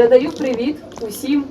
Передаю привіт усім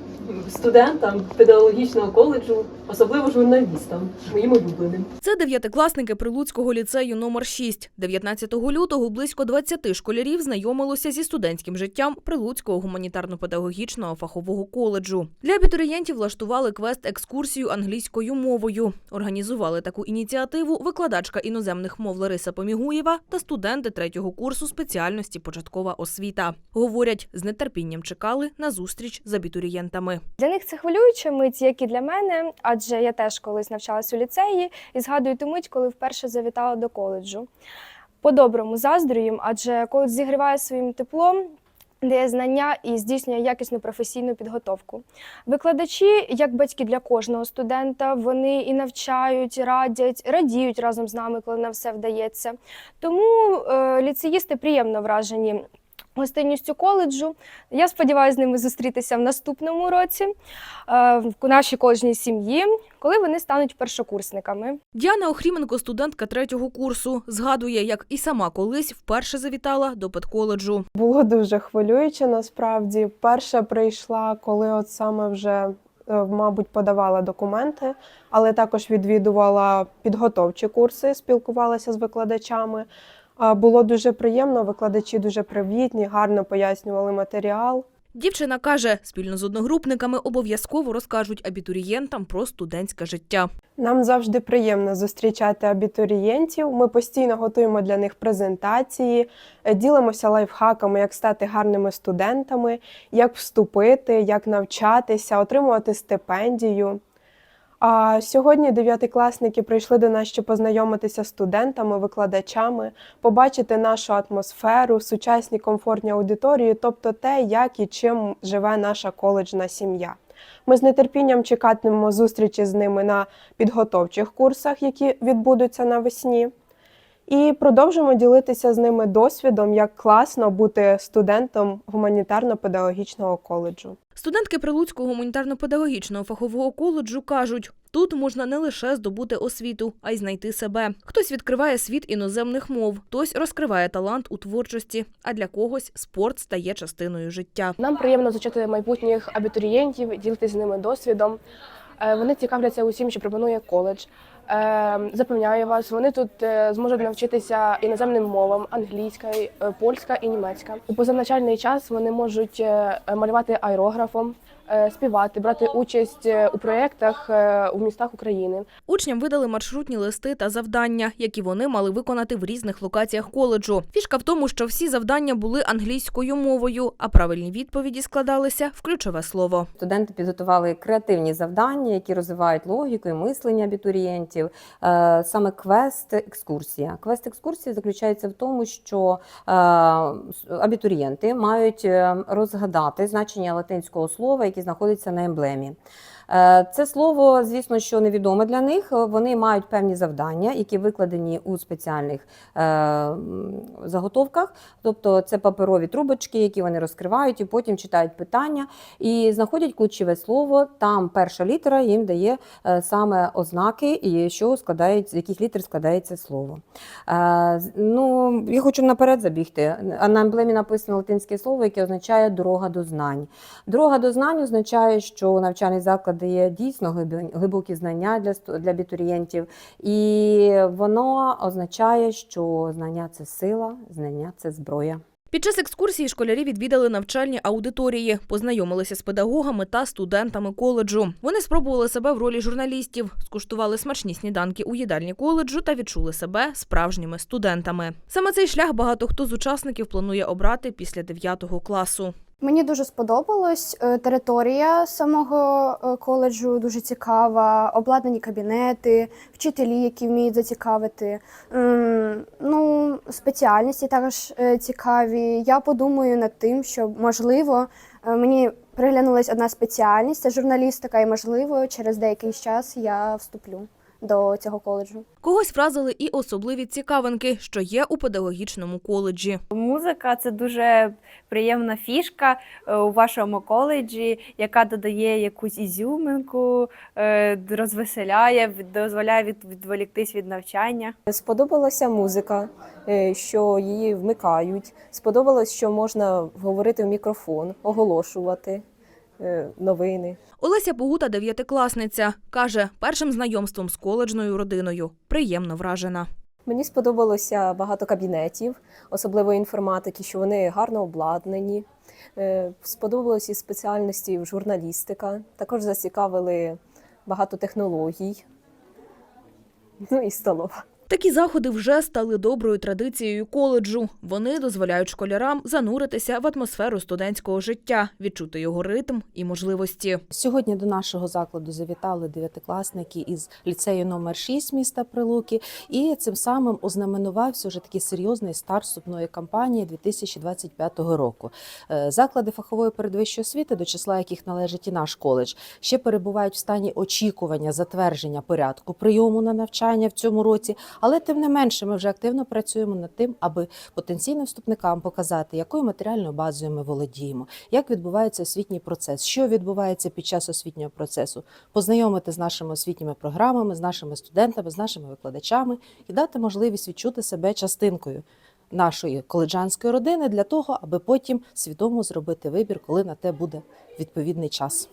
студентам педагогічного коледжу, особливо журналістам, моїм улюбленим. Це дев'ятикласники Прилуцького ліцею номер 6. 19 лютого близько 20 школярів знайомилося зі студентським життям Прилуцького гуманітарно-педагогічного фахового коледжу. Для абітурієнтів влаштували квест-екскурсію англійською мовою. Організували таку ініціативу викладачка іноземних мов Лариса Помігуєва та студенти третього курсу спеціальності початкова освіта. Говорять, з нетерпінням чекали на зустріч з абітурієнтами. Для них це хвилююча мить, як і для мене, адже я теж колись навчалась у ліцеї і згадую ту мить, коли вперше завітала до коледжу. По-доброму заздрю адже коледж зігріває своїм теплом. Дає знання і здійснює якісну професійну підготовку. Викладачі, як батьки для кожного студента, вони і навчають, радять, радіють разом з нами, коли нам все вдається. Тому е, ліцеїсти приємно вражені гостинністю коледжу. Я сподіваюся з ними зустрітися в наступному році е, в нашій коледжній сім'ї, коли вони стануть першокурсниками. Діана Охріменко, студентка третього курсу, згадує, як і сама колись вперше завітала до педколеджу. Було дуже хвилююче насправді. Перша прийшла, коли от саме вже, е, мабуть, подавала документи, але також відвідувала підготовчі курси, спілкувалася з викладачами. Було дуже приємно, викладачі дуже привітні, гарно пояснювали матеріал. Дівчина каже, спільно з одногрупниками обов'язково розкажуть абітурієнтам про студентське життя. Нам завжди приємно зустрічати абітурієнтів. Ми постійно готуємо для них презентації, е, ділимося лайфхаками, як стати гарними студентами, як вступити, як навчатися, отримувати стипендію. А сьогодні дев'ятикласники прийшли до нас, щоб познайомитися з студентами, викладачами, побачити нашу атмосферу, сучасні комфортні аудиторії, тобто те, як і чим живе наша коледжна сім'я. Ми з нетерпінням чекатимемо зустрічі з ними на підготовчих курсах, які відбудуться навесні. І продовжимо ділитися з ними досвідом, як класно бути студентом гуманітарно-педагогічного коледжу. Студентки Прилуцького гуманітарно-педагогічного фахового коледжу кажуть, тут можна не лише здобути освіту, а й знайти себе. Хтось відкриває світ іноземних мов, хтось розкриває талант у творчості, а для когось спорт стає частиною життя. Нам приємно зустрічати майбутніх абітурієнтів, ділитися з ними досвідом. Е, Вони цікавляться усім, що пропонує коледж. Е, Запевняю вас, вони тут е, зможуть навчитися іноземним мовам англійська, е, польська і німецька. У позаначальний час вони можуть е, малювати аерографом, співати, брати участь у проєктах у містах України. Учням видали маршрутні листи та завдання, які вони мали виконати в різних локаціях коледжу. Фішка в тому, що всі завдання були англійською мовою, а правильні відповіді складалися в ключове слово. Студенти підготували креативні завдання, які розвивають логіку і мислення абітурієнтів. Е, Саме квест-екскурсія. Квест-екскурсія заключається в тому, що е, абітурієнти мають е, розгадати значення латинського слова, яке знаходиться на емблемі. Е, Це слово, звісно, що невідоме для них. Вони мають певні завдання, які викладені у спеціальних е, заготовках. Тобто це паперові трубочки, які вони розкривають і потім читають питання і знаходять ключове слово. Там перша літера їм дає е, саме ознаки, і що складають, з яких літер складається слово. Ну, я хочу наперед забігти. На емблемі написано латинське слово, яке означає дорога до знань. Дорога до знань означає, що навчальний заклад дає дійсно глибокі знання для, для абітурієнтів, і воно означає, що знання це сила, знання це зброя. Під час екскурсії школярі відвідали навчальні аудиторії, познайомилися з педагогами та студентами коледжу. Вони спробували себе в ролі журналістів, скуштували смачні сніданки у їдальні коледжу та відчули себе справжніми студентами. Саме цей шлях багато хто з учасників планує обрати після 9 класу. Мені дуже сподобалось. Е, Територія самого е, коледжу дуже цікава, обладнані кабінети, вчителі, які вміють зацікавити. Ну, спеціальності також е, цікаві. Я подумаю над тим, що можливо мені приглянулась одна спеціальність це журналістика, і можливо через деякий час я вступлю до цього коледжу. Когось вразили і особливі цікавинки, що є у педагогічному коледжі. Музика це дуже приємна фішка е, у вашому коледжі, яка додає якусь ізюминку, е, розвеселяє, дозволяє відволіктись від навчання. Сподобалася музика, е, що її вмикають. Сподобалось, що можна говорити в мікрофон, оголошувати новини. Олеся Погута, дев'ятикласниця, каже, першим знайомством з коледжною родиною приємно вражена. Мені сподобалося багато кабінетів, особливо інформатики, що вони гарно обладнані. Е, Сподобалось і спеціальності журналістика. Також зацікавили багато технологій. Ну і столова. Такі заходи вже стали доброю традицією коледжу. Вони дозволяють школярам зануритися в атмосферу студентського життя, відчути його ритм і можливості. Сьогодні до нашого закладу завітали дев'ятикласники із ліцею номер 6 міста Прилуки, і цим самим ознаменувався вже такий серйозний старт вступної кампанії 2025 року. Е, Заклади фахової передвищої освіти, до числа яких належить і наш коледж, ще перебувають в стані очікування затвердження порядку прийому на навчання в цьому році. Але тим не менше, ми вже активно працюємо над тим, аби потенційним вступникам показати, якою матеріальною базою ми володіємо, як відбувається освітній процес, що відбувається під час освітнього процесу, познайомити з нашими освітніми програмами, з нашими студентами, з нашими викладачами і дати можливість відчути себе частинкою нашої коледжанської родини для того, аби потім свідомо зробити вибір, коли на те буде відповідний час.